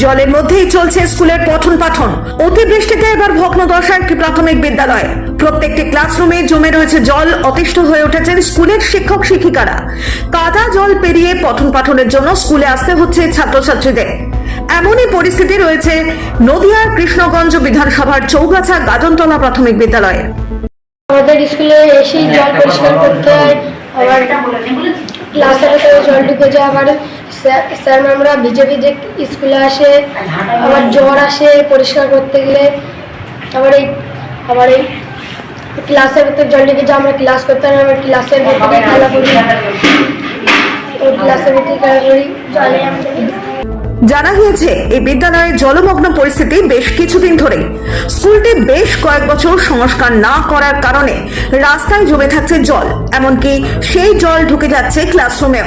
জলের মধ্যেই চলছে স্কুলের পঠন পাঠন। অতিবৃষ্টিতে এবার ভগ্নদশা একটি প্রাথমিক বিদ্যালয়। প্রত্যেকটি ক্লাসরুমে জমে রয়েছে জল, অতিষ্ঠ হয়ে উঠেছেন স্কুলের শিক্ষক শিক্ষিকারা। কাদা জল পেরিয়ে পঠন পাঠনের জন্য স্কুলে আসতে হচ্ছে ছাত্রছাত্রীদের। এমনই পরিস্থিতি রয়েছে নদিয়ার কৃষ্ণগঞ্জ বিধানসভার চৌগাছা গাজনতলা প্রাথমিক বিদ্যালয়ে। আমাদের স্কুলে এসেই জল পরিষ্কার করতে হয়। আবার ক্লাসের জল ঢুকে যায় আবার স্যার- ম্যামরা ভিজে ভিজে স্কুলে আসে, আবার জ্বর আসে পরিষ্কার করতে গেলে, আবার এই আবার এই ক্লাসের ভেতরে জল ঢুকে যায় আমরা ক্লাস করতে হয় আমরা ক্লাসের ভেতরে খেলা করি। ক্লাসের ভেতরে খেলা করি। জলে জানা গিয়েছে, এই বিদ্যালয়ে জলমগ্ন পরিস্থিতি বেশ কিছুদিন ধরে স্কুলটি বেশ কয়েক বছর সংস্কার না করার কারণে রাস্তায় জমে থাকছে জল, এমনকি সেই জল ঢুকে যাচ্ছে ক্লাসরুমেও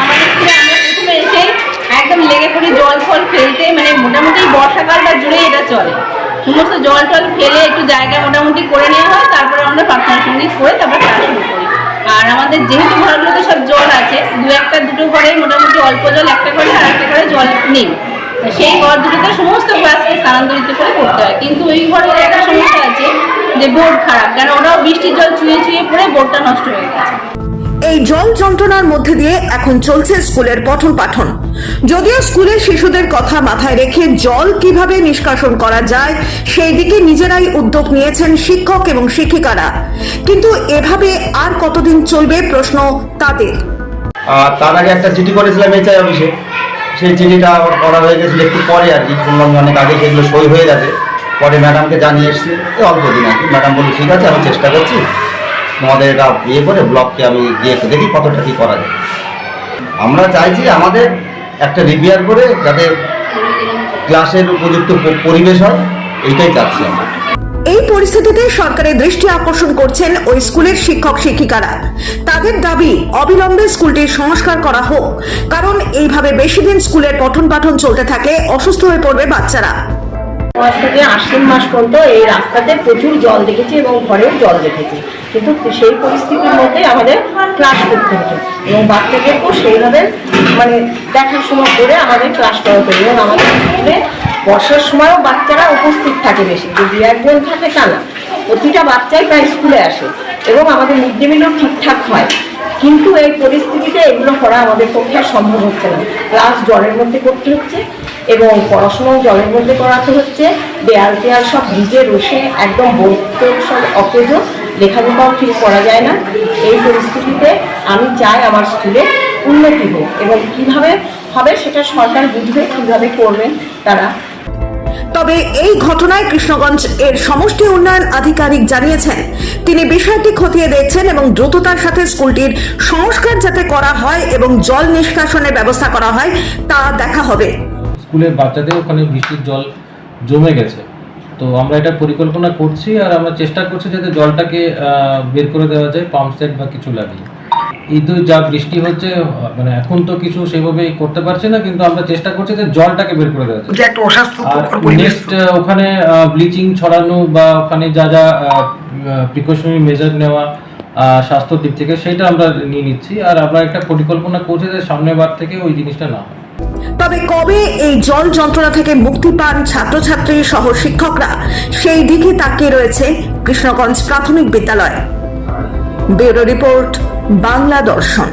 আমাদের স্কুলে আমরা প্রথমে এসে একদম লেগে পড়ি জল ফল ফেলতে মানে মোটামুটি বর্ষাকালটা জুড়ে এটা চলে সমস্ত জল টল ফেলে একটু জায়গা মোটামুটি করে নেওয়া হয়, তারপরে আমরা প্রার্থনা সংগীত করে তারপর ক্লাস শুরু করি। আর আমাদের যেহেতু ঘরগুলোতে সব জল আছে, দু একটা, দুটো ঘরে মোটামুটি অল্প জল, একটা ঘরে আর একটা ঘরে জল নেই। সেই ঘর দুটোতে সমস্ত ক্লাসকে স্থানান্তরিত করে করতে হয়। কিন্তু ওই ঘরের একটা সমস্যা আছে যে বোর্ড খারাপ কারণ ওরাও বৃষ্টির জল চুয়ে চুয়ে পড়ে বোর্ডটা নষ্ট হয়ে গেছে। এই জল যন্ত্রণার মধ্যে দিয়ে এখন চলছে স্কুলের পঠন পাঠন। যদিও স্কুলের শিশুদের কথা মাথায় রেখে জল কীভাবে নিষ্কাশন করা যায়, সেই দিকে নিজেরাই উদ্যোগ নিয়েছেন শিক্ষক এবং শিক্ষিকারা। কিন্তু এভাবে আর কতদিন চলবে প্রশ্ন তাদের। তার আগে একটা চিঠি করেছিলাম এইচআই অফিসে। সেই চিঠিটা আবার করা হয়ে গেছিল একটু পরে আর কি, শুনলাম অনেক আগে সেগুলো সই হয়ে গেছে। পরে ম্যাডামকে জানিয়ে এসেছি অল্প দিন আর কি। ম্যাডাম বলল, ঠিক আছে, আমি চেষ্টা করছি। তোমাদের এটা ইয়ে করে ব্লককে আমি গিয়ে দেখি কতটা কী করা যায়। আমরা চাইছি আমাদের একটা রিপেয়ার করে যাতে ক্লাসের উপযুক্ত পরিবেশ হয় এইটাই চাচ্ছি আমরা। এই পরিস্থিতিতে সরকারের দৃষ্টি আকর্ষণ করছেন ওই স্কুলের শিক্ষক শিক্ষিকারা। তাদের দাবি অবিলম্বে স্কুলটির সংস্কার করা হোক কারণ এইভাবে বেশি দিন স্কুলের পঠন পাঠন চলতে থাকে অসুস্থ হয়ে পড়বে বাচ্চারা। মাস থেকে আশ্বিন মাস পর্যন্ত এই রাস্তাতে প্রচুর জল দেখেছি এবং ঘরেও জল দেখেছি। কিন্তু সেই পরিস্থিতির মধ্যে আমাদের ক্লাস করতে হতো এবং বাচ্চাদেরকেও সেইভাবে মানে সময় করে আমাদের ক্লাস করাতে এবং আমাদের স্কুলে বর্ষার সময়ও বাচ্চারা উপস্থিত থাকে বেশি। যদি একজন থাকে তা না প্রতিটা বাচ্চাই প্রায় স্কুলে আসে। এবং আমাদের মিড ডে মিলও ঠিকঠাক হয়। কিন্তু এই পরিস্থিতিতে এগুলো করা আমাদের পক্ষে আর সম্ভব হচ্ছে না। ক্লাস জলের মধ্যে করতে হচ্ছে এবং পড়াশোনাও জলের মধ্যে করাতে হচ্ছে। দেয়াল টেয়াল সব ভিজে রসে একদম বইতে সব অকেজ। লেখালেখাও ঠিক করা যায় না। এই পরিস্থিতিতে আমি চাই আমার স্কুলে উন্নতি হোক এবং কীভাবে হবে সেটা সরকার বুঝবে কীভাবে করবেন তারা। তবে এই ঘটনায় কৃষ্ণগঞ্জ এর সমষ্টি উন্নয়ন আধিকারিক জানিয়েছেন তিনি বিষয়টি খতিয়ে দেখছেন এবং দ্রুততার সাথে স্কুলটির সংস্কার যাতে করা হয় এবং জল নিষ্কাশনের ব্যবস্থা করা হয় তা দেখা হবে। স্কুলের বাচ্চাদের ওখানে বৃষ্টির জল জমে গেছে। তো আমরা এটা পরিকল্পনা করছি আর আমরা চেষ্টা করছি যাতে জলটাকে বের করে দেওয়া যায় পাম্প সেট বা কিছু লাগিয়ে। তো যা বৃষ্টি হচ্ছে মানে এখন তো কিছু সেভাবে করতে পারছি না কিন্তু আমরা চেষ্টা করছি যে জলটাকে বের করে দেওয়া যায়। যে একটা অস্বাস্থ্যকর পরিবেশ নেক্সট ওখানে ব্লিচিং ছড়ানো বা ওখানে যা যা প্রিকশনারি মেজার নেওয়া আহ, স্বাস্থ্যর দিক থেকে সেটা আমরা নিয়ে নিচ্ছি। আর আমরা একটা পরিকল্পনা করছি যে সামনের বার থেকে ওই জিনিসটা না হয়। তবে কবে এই জল যন্ত্রণা থেকে মুক্তি পান ছাত্রছাত্রী সহ শিক্ষকরা? সেই দিকে তাকিয়ে রয়েছে কৃষ্ণগঞ্জ প্রাথমিক বিদ্যালয়। ব্যুরো রিপোর্ট, বাংলা দর্শন।